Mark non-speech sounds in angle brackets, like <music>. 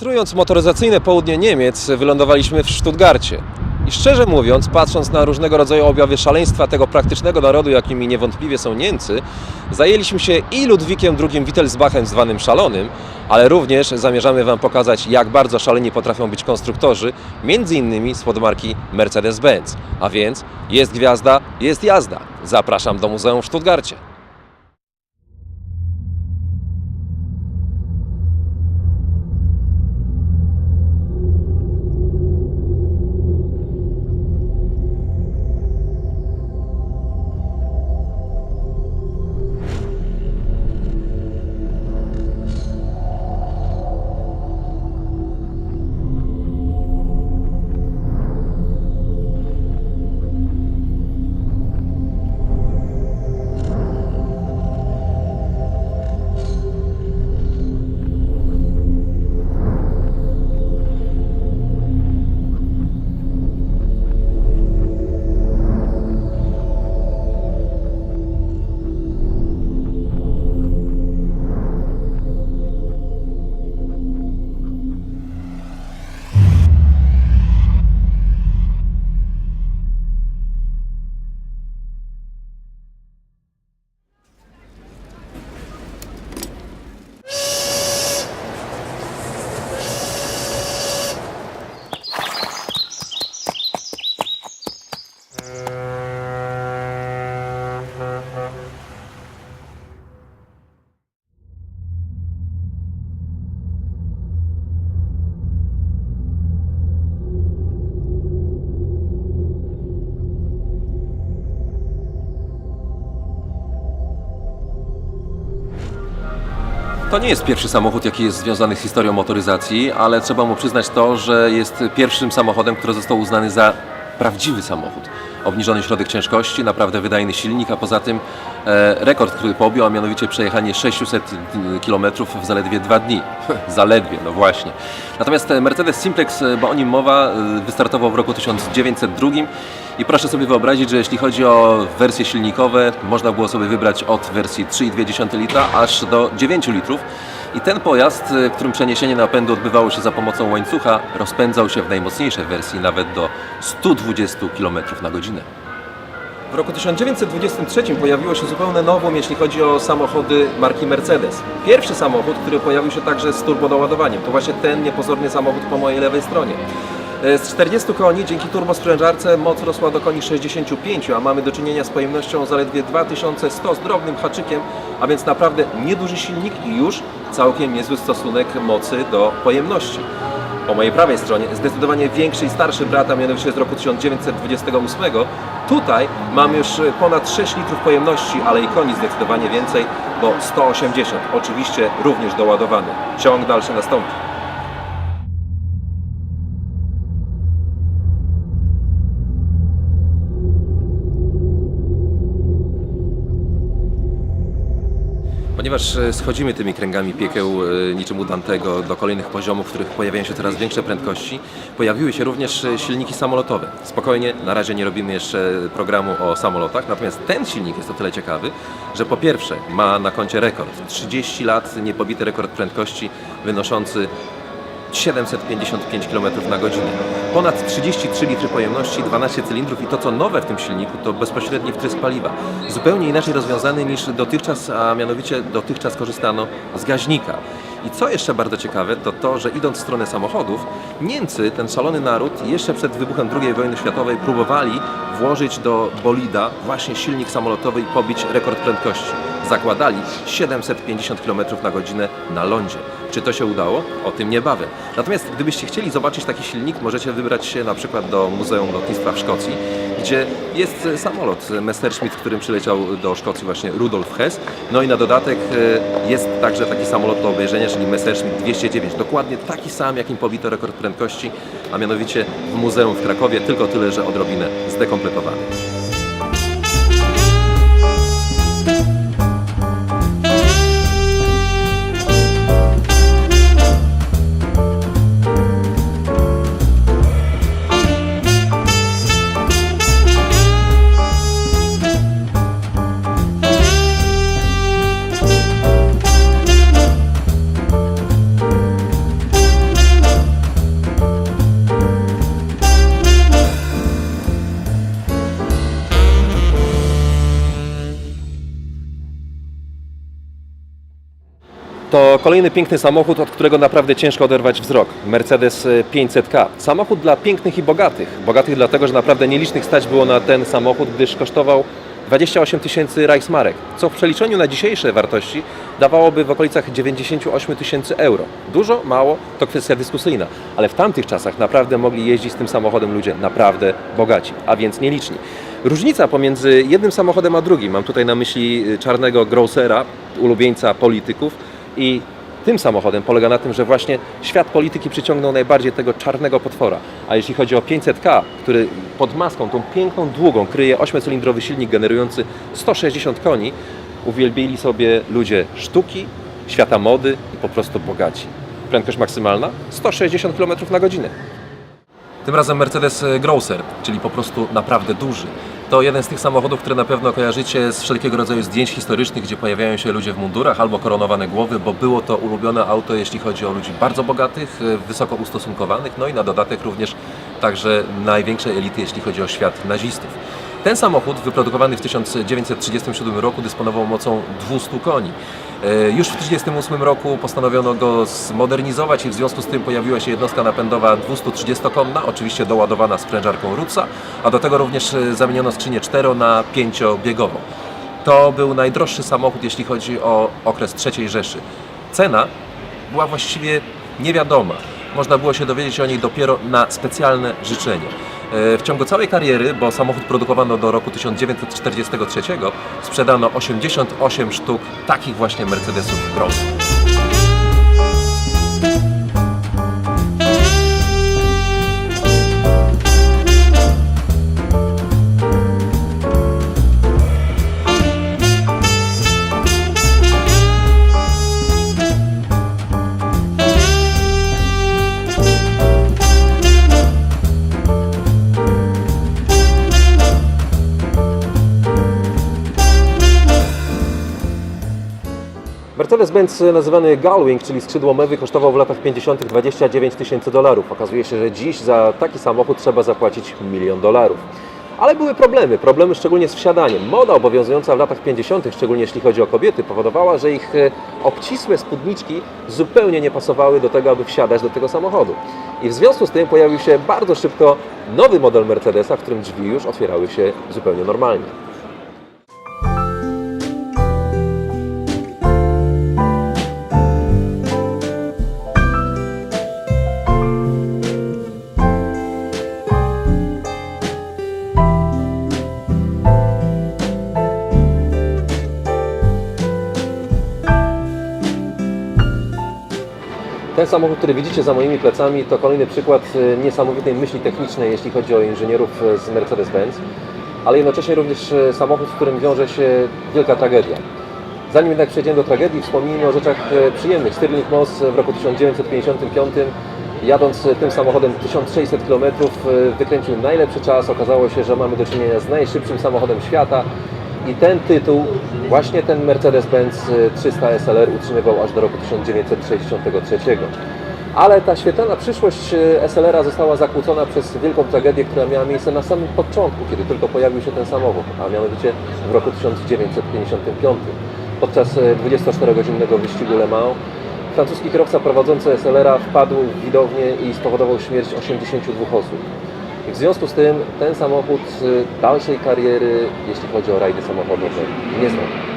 Penetrując motoryzacyjne południe Niemiec, wylądowaliśmy w Stuttgarcie. I szczerze mówiąc, patrząc na różnego rodzaju objawy szaleństwa tego praktycznego narodu, jakimi niewątpliwie są Niemcy, zajęliśmy się i Ludwikiem II Wittelsbachem, zwanym szalonym, ale również zamierzamy Wam pokazać, jak bardzo szaleni potrafią być konstruktorzy, między innymi z podmarki Mercedes-Benz. A więc jest gwiazda, jest jazda. Zapraszam do Muzeum w Stuttgarcie. To nie jest pierwszy samochód, jaki jest związany z historią motoryzacji, ale trzeba mu przyznać to, że jest pierwszym samochodem, który został uznany za prawdziwy samochód. Obniżony środek ciężkości, naprawdę wydajny silnik, a poza tym rekord, który pobił, a mianowicie przejechanie 600 km w zaledwie dwa dni. <laughs> zaledwie, no właśnie. Natomiast e, Mercedes Simplex, e, bo o nim mowa, e, wystartował w roku 1902 i proszę sobie wyobrazić, że jeśli chodzi o wersje silnikowe, można było sobie wybrać od wersji 3,2 litra aż do 9 litrów. I ten pojazd, którym przeniesienie napędu odbywało się za pomocą łańcucha, rozpędzał się w najmocniejszej wersji nawet do 120 km na godzinę. W roku 1923 pojawiło się zupełne nowum, jeśli chodzi o samochody marki Mercedes. Pierwszy samochód, który pojawił się także z turbodoładowaniem, to właśnie ten niepozorny samochód po mojej lewej stronie. E, Z 40 koni dzięki turbosprężarce moc rosła do koni 65, a mamy do czynienia z pojemnością zaledwie 2100 z drobnym haczykiem, a więc naprawdę nieduży silnik i już całkiem niezły stosunek mocy do pojemności. Po mojej prawej stronie zdecydowanie większy i starszy brat, a mianowicie z roku 1928. Tutaj mamy już ponad 6 litrów pojemności, ale i koni zdecydowanie więcej, bo 180. Oczywiście również doładowany. Ciąg dalszy nastąpi. Ponieważ e, schodzimy tymi kręgami piekeł e, niczym u Dantego do kolejnych poziomów, w których pojawiają się coraz większe prędkości, pojawiły się również e, silniki samolotowe. Spokojnie, na razie nie robimy jeszcze programu o samolotach, natomiast ten silnik jest o tyle ciekawy, że po pierwsze ma na koncie rekord. 30 lat niepobity rekord prędkości wynoszący 755 km na godzinę. Ponad 33 litry pojemności, 12 cylindrów i to co nowe w tym silniku to bezpośredni wtrysk paliwa. Zupełnie inaczej rozwiązany niż dotychczas, a mianowicie dotychczas korzystano z gaźnika. I co jeszcze bardzo ciekawe, to to, że idąc w stronę samochodów, Niemcy, ten szalony naród, jeszcze przed wybuchem II wojny światowej próbowali włożyć do bolida właśnie silnik samolotowy i pobić rekord prędkości. Zakładali 750 km na godzinę na lądzie. Czy to się udało? O tym niebawem. Natomiast gdybyście chcieli zobaczyć taki silnik, możecie wybrać się na przykład do Muzeum Lotnictwa w Szkocji, gdzie jest samolot Messerschmitt, którym przyleciał do Szkocji właśnie Rudolf Hess. No i na dodatek e, jest także taki samolot do obejrzenia, czyli Messerschmitt 209. Dokładnie taki sam, jakim pobito rekord prędkości, a mianowicie w muzeum w Krakowie, tylko tyle, że odrobinę zdekompletowany. Kolejny piękny samochód, od którego naprawdę ciężko oderwać wzrok. Mercedes 500K. Samochód dla pięknych i bogatych. Bogatych dlatego, że naprawdę nielicznych stać było na ten samochód, gdyż kosztował 28 tysięcy Reichsmarek, co w przeliczeniu na dzisiejsze wartości dawałoby w okolicach 98 tysięcy euro. Dużo, mało, to kwestia dyskusyjna, ale w tamtych czasach naprawdę mogli jeździć z tym samochodem ludzie naprawdę bogaci, a więc nieliczni. Różnica pomiędzy jednym samochodem a drugim, mam tutaj na myśli y, czarnego Grossera, ulubieńca polityków, i tym samochodem polega na tym, że właśnie świat polityki przyciągnął najbardziej tego czarnego potwora. A jeśli chodzi o 500K, który pod maską, tą piękną, długą, kryje 8-cylindrowy silnik generujący 160 koni, uwielbili sobie ludzie sztuki, świata mody i po prostu bogaci. Prędkość maksymalna 160 km na godzinę. Tym razem Mercedes Grosser, czyli po prostu naprawdę duży. To jeden z tych samochodów, które na pewno kojarzycie z wszelkiego rodzaju zdjęć historycznych, gdzie pojawiają się ludzie w mundurach albo koronowane głowy, bo było to ulubione auto, jeśli chodzi o ludzi bardzo bogatych, e, wysoko ustosunkowanych, no i na dodatek również także największej elity, jeśli chodzi o świat nazistów. Ten samochód, wyprodukowany w 1937 roku, dysponował mocą 200 koni. E, Już w 1938 roku postanowiono go zmodernizować i w związku z tym pojawiła się jednostka napędowa 230-konna, oczywiście doładowana sprężarką Rutsa, a do tego również e, zamieniono skrzynię 4 na 5-biegową. To był najdroższy samochód, jeśli chodzi o okres III Rzeszy. Cena była właściwie niewiadoma. Można było się dowiedzieć o niej dopiero na specjalne życzenie. E, W ciągu całej kariery, bo samochód produkowano do roku 1943, sprzedano 88 sztuk takich właśnie Mercedesów Gross. Mercedes-Benz nazywany Gullwing, czyli skrzydłomewy, kosztował w latach 50. 29 tysięcy dolarów. Okazuje się, że dziś za taki samochód trzeba zapłacić milion dolarów. Ale były problemy, problemy szczególnie z wsiadaniem. Moda obowiązująca w latach 50., szczególnie jeśli chodzi o kobiety, powodowała, że ich e, obcisłe spódniczki zupełnie nie pasowały do tego, aby wsiadać do tego samochodu. I w związku z tym pojawił się bardzo szybko nowy model Mercedesa, w którym drzwi już otwierały się zupełnie normalnie. Ten samochód, który widzicie za moimi plecami, to kolejny przykład e, niesamowitej myśli technicznej, jeśli chodzi o inżynierów e, z Mercedes-Benz, ale jednocześnie również e, samochód, w którym wiąże się wielka tragedia. Zanim jednak przejdziemy do tragedii, wspomnijmy o rzeczach przyjemnych. Stirling Moss w roku 1955, jadąc tym samochodem 1600 km, wykręcił najlepszy czas. Okazało się, że mamy do czynienia z najszybszym samochodem świata. I ten tytuł, właśnie ten Mercedes-Benz 300 SLR utrzymywał aż do roku 1963. Ale ta świetlana przyszłość e, SLR-a została zakłócona przez wielką tragedię, która miała miejsce na samym początku, kiedy tylko pojawił się ten samochód, a mianowicie w roku 1955. Podczas e, 24-godzinnego wyścigu Le Mans francuski kierowca prowadzący SLR-a wpadł w widownię i spowodował śmierć 82 osób. W związku z tym ten samochód dalszej kariery, jeśli chodzi o rajdy samochodowe, nie znał.